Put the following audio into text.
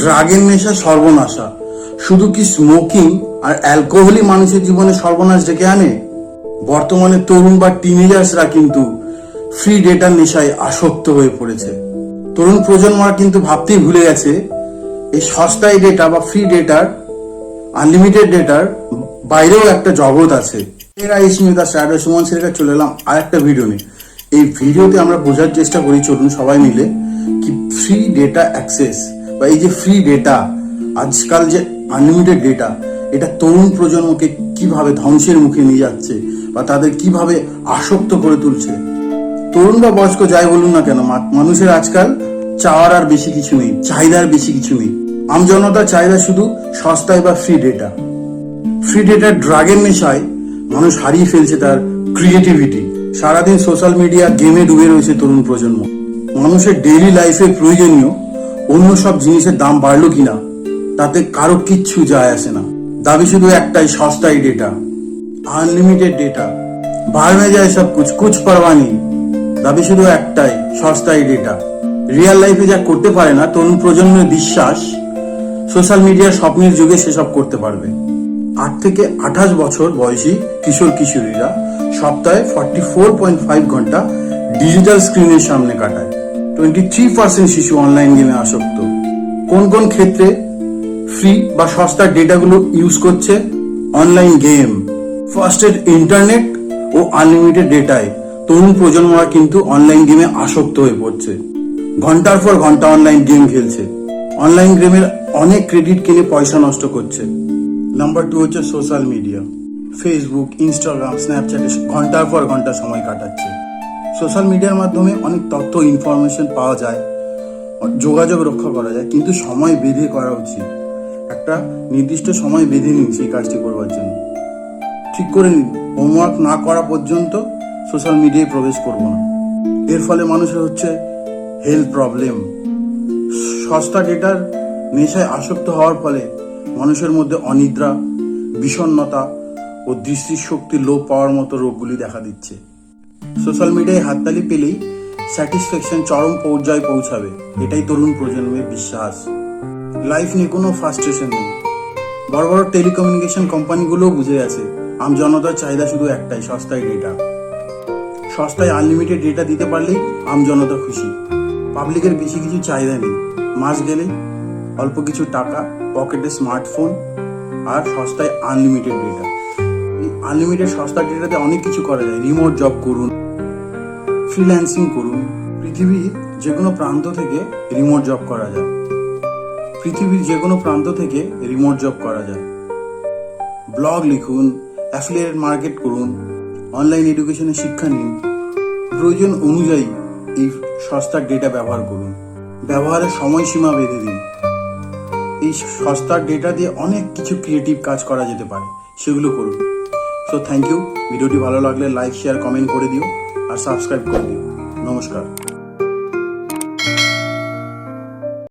ড্রাগের নেশা সর্বনাশা। শুধু কি স্মোকিং আর অ্যালকোহলই মানুষের জীবনে সর্বনাশ ডেকে আনে? বর্তমানে তরুণ বা টিনেজার্সরা কিন্তু ফ্রি ডেটার নেশায় আসক্ত হয়ে পড়েছে। তরুণ প্রজন্মরা কিন্তু ভাবতেই ভুলে গেছে, এই সস্তায় ডেটা বা ফ্রি ডেটার আনলিমিটেড ডেটার বাইরেও একটা জগৎ আছে। এরা এই ইসমিতা স্যার সুমন সেরেকা চলে এলাম আর একটা ভিডিও নিয়ে। এই ভিডিওতে আমরা বোঝার চেষ্টা করি চলুন সবাই মিলে, কি ফ্রি ডেটা অ্যাক্সেস বা এই যে ফ্রি ডেটা আজকাল যে আনলিমিটেড ডেটা এটা তরুণ প্রজন্মকে কীভাবে ধ্বংসের মুখে নিয়ে যাচ্ছে বা তাদের কীভাবে আসক্ত করে তুলছে? তরুণ বা বয়স্ক যাই বলুন না কেন মানুষের আজকাল চাওয়ার আর বেশি কিছু নেই, চাহিদার বেশি কিছু নেই। আমজনতার চাহিদা শুধু সস্তায় বা ফ্রি ডেটা ফ্রি ডেটার ড্রাগের নেশায় মানুষ হারিয়ে ফেলছে তার ক্রিয়েটিভিটি সারাদিন সোশ্যাল মিডিয়া গেমে ডুবে রয়েছে তরুণ প্রজন্ম। মানুষের ডেইলি লাইফে প্রয়োজনীয় অন্য সব জিনিসের দাম বাড়লো কিনা তাতে কারো কিচ্ছু যায় আসে না দাবি শুধু একটাই সস্তায় ডেটা আনলিমিটেড ডেটা बाहर में जाए सब कुछ कुछ परवाह नहीं দাবি শুধু একটাই সস্তায় ডেটা রিয়েল লাইফে যা করতে পারে না তরুণ প্রজন্মের বিশ্বাস সোশ্যাল মিডিয়ার স্বপ্নের যুগে সেসব করতে পারবে আট থেকে আঠাশ বছর বয়সী কিশোর কিশোরীরা সপ্তাহে ফর্টি ফোর পয়েন্ট ফাইভ ঘন্টা ডিজিটাল স্ক্রিনের সামনে কাটায় টোয়েন্টি থ্রি পার্সেন্ট শিশু অনলাইন গেমে আসক্ত। কোন কোন ক্ষেত্রে ফ্রি বা সস্তার ডেটাগুলো ইউজ করছে? অনলাইন গেম ফার্স্টের ইন্টারনেট ও আনলিমিটেড ডেটায় তরুণ প্রজন্মরা কিন্তু অনলাইন গেমে আসক্ত হয়ে পড়ছে। ঘণ্টার পর ঘণ্টা অনলাইন গেম খেলছে। অনলাইন গেমের অনেক ক্রেডিট কিনে পয়সা নষ্ট করছে। নাম্বার টু হচ্ছে সোশ্যাল মিডিয়া ফেসবুক ইনস্টাগ্রাম স্ন্যাপচ্যাটে ঘণ্টার পর ঘণ্টা সময় কাটাচ্ছে। সোশ্যাল মিডিয়ার মাধ্যমে অনেক তথ্য ইনফরমেশন পাওয়া যায়, যোগাযোগ রক্ষা করা যায়, কিন্তু সময় বেঁধে করা উচিত। একটা নির্দিষ্ট সময় বেঁধে নিন সেই কাজটি করবার জন্য। ঠিক করে নিন হোমওয়ার্ক না করা পর্যন্ত সোশ্যাল মিডিয়ায় প্রবেশ করব না। এর ফলে মানুষের হচ্ছে হেলথ প্রবলেম সস্তা ডেটার নেশায় আসক্ত হওয়ার ফলে মানুষের মধ্যে অনিদ্রা, বিষণ্ণতা ও দৃষ্টিশক্তির লোপ পাওয়ার মতো রোগগুলি দেখা দিচ্ছে। সোশ্যাল মিডিয়ায় হাততালি পেলেই স্যাটিসফ্যাকশন চরম পর্যায়ে পৌঁছাবে। এটাই তরুণ প্রজন্মের বিশ্বাস। লাইফ নিয়ে কোনো ফ্রাস্ট্রেশন নেই। বড় বড় টেলিকমিউনিকেশন কোম্পানিগুলোও বুঝে গেছে আমজনতার চাহিদা শুধু একটাই, সস্তায় ডেটা সস্তায় আনলিমিটেড ডেটা দিতে পারলেই আমজনতা খুশি। পাবলিকের বেশি কিছু চাহিদা নেই। মাস গেলে অল্প কিছু টাকা, পকেটে স্মার্টফোন আর সস্তায় আনলিমিটেড ডেটা আনলিমিটেড সস্তা ডেটাতে অনেক কিছু করা যায়। রিমোট জব করুন। ফ্রিল্যান্সিং করুন। পৃথিবীর যে কোনো প্রান্ত থেকে রিমোট জব করা যায়। পৃথিবীর যে কোনো প্রান্ত থেকে রিমোট জব করা যায়। ব্লগ লিখুন অ্যাফিলিয়েট মার্কেট করুন, অনলাইন এডুকেশনে শিক্ষা নিন। প্রয়োজন অনুযায়ী এই সস্তার ডেটা ব্যবহার করুন। ব্যবহারের সময়সীমা বেঁধে দিন। এই সস্তার ডেটা দিয়ে অনেক কিছু ক্রিয়েটিভ কাজ করা যেতে পারে। সেগুলো করুন। সো থ্যাংক ইউ ভিডিওটি ভালো লাগলে লাইক শেয়ার কমেন্ট করে দিও। আর সাবস্ক্রাইব করে দিও। নমস্কার।